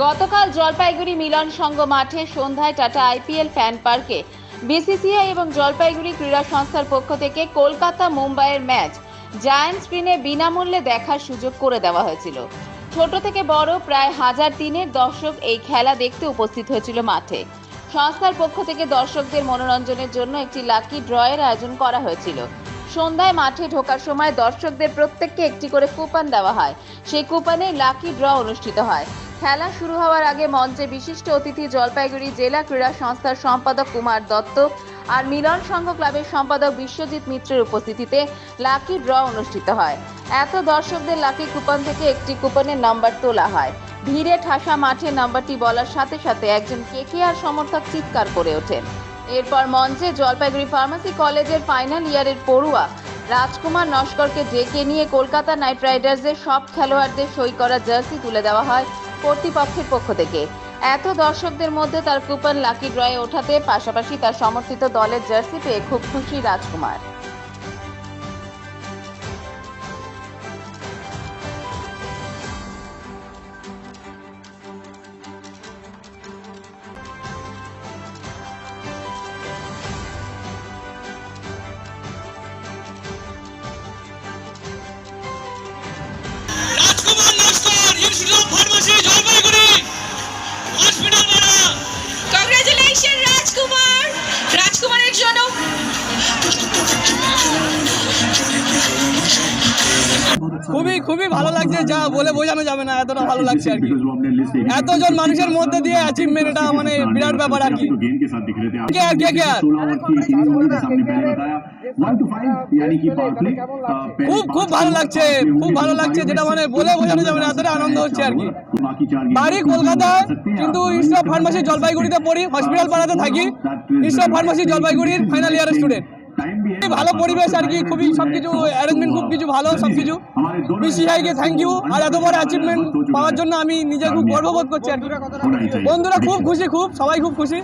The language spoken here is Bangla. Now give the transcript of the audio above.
গতকাল জলপাইগুড়ি মিলন সংঘ মাঠে সন্ধ্যায় Tata IPL fan park. BCCI এবং জলপাইগুড়ি ক্রীড়া সংস্থার পক্ষ থেকে কলকাতা মুম্বাইয়ের ম্যাচ জায়ান্ট স্ক্রিনে বিনামূল্যে দেখার সুযোগ করে দেওয়া হয়েছিল। ছোট থেকে বড় প্রায় হাজার তিনের দর্শক এই খেলা দেখতে উপস্থিত হয়েছিল মাঠে। সংস্থার পক্ষ থেকে দর্শকদের মনোরঞ্জনের জন্য একটি লাকি ড্রয়ের আয়োজন করা হয়েছিল। সন্ধ্যায় মাঠে ঢোকার সময় দর্শকদের প্রত্যেককে একটি করে কুপন দেওয়া হয়। সেই কুপনে লাকি ড্র অনুষ্ঠিত হয়। খেলা শুরু হওয়ার আগে মঞ্চে বিশিষ্ট অতিথি জলপাইগুড়ি জেলা ক্রীড়া সংস্থার সম্পাদক কুমার দত্ত আর মিলন সংঘ ক্লাবের সম্পাদক বিশ্বজিৎ মিত্রের উপস্থিতিতে লাকি ড্র অনুষ্ঠিত হয়। এত দর্শকদের লাকি কুপন থেকে একটি কুপনের নাম্বার তোলা হয়। ভিড়ে ঠাসা মাঠে নাম্বারটি বলার সাথে সাথে একজন কেকেআর সমর্থক চিৎকার করে ওঠেন। এরপর মঞ্চে জলপাইগুড়ি ফার্মাসি কলেজের ফাইনাল ইয়ারের পড়ুয়া রাজকুমার নস্করকে ডেকে নিয়ে কলকাতা নাইট রাইডার্সের সব খেলোয়াড়দের সই করা জার্সি তুলে দেওয়া হয়। কর্তৃপক্ষের পক্ষ থেকে। এত দর্শকদের মধ্যে তার কুপন লাকি ড্রয়ে ওঠাতে পাশাপাশি তার সমর্থিত দলের জার্সি পেয়ে খুব খুশি রাজকুমার। আচ্ছা। খুবই খুবই ভালো লাগছে, যা বলে বোঝানো যাবে না, এতটা ভালো লাগছে আর কি। এতজন মানুষের মধ্যে দিয়ে অ্যাচিভমেন্ট এটা মানে বিরাট ব্যাপার আর কি। কে খুব খুব ভালো লাগছে, খুব ভালো লাগছে, যেটা মানে বলে বোঝানো যাবে না, এতটা আনন্দ হচ্ছে আর কি। বাড়ি কলকাতা, কিন্তু ইসরো ফার্মাসি জলপাইগুড়িতে পড়ি হসপিটাল পাড়াতে থাকি। ইসরো ফার্মাসি জলপাইগুড়ির ফাইনাল ইয়ারের স্টুডেন্ট ভালো পরিবেশ আর কি, খুবই সবকিছু অ্যারেঞ্জমেন্ট খুব কিছু ভালো, সবকিছু। বিসিআইকে থ্যাংক ইউ আর এত বড় অ্যাচিভমেন্ট পাওয়ার জন্য আমি নিজে খুব গর্ববোধ করছি আর কি। বন্ধুরা খুব খুশি, খুব, সবাই খুব খুশি।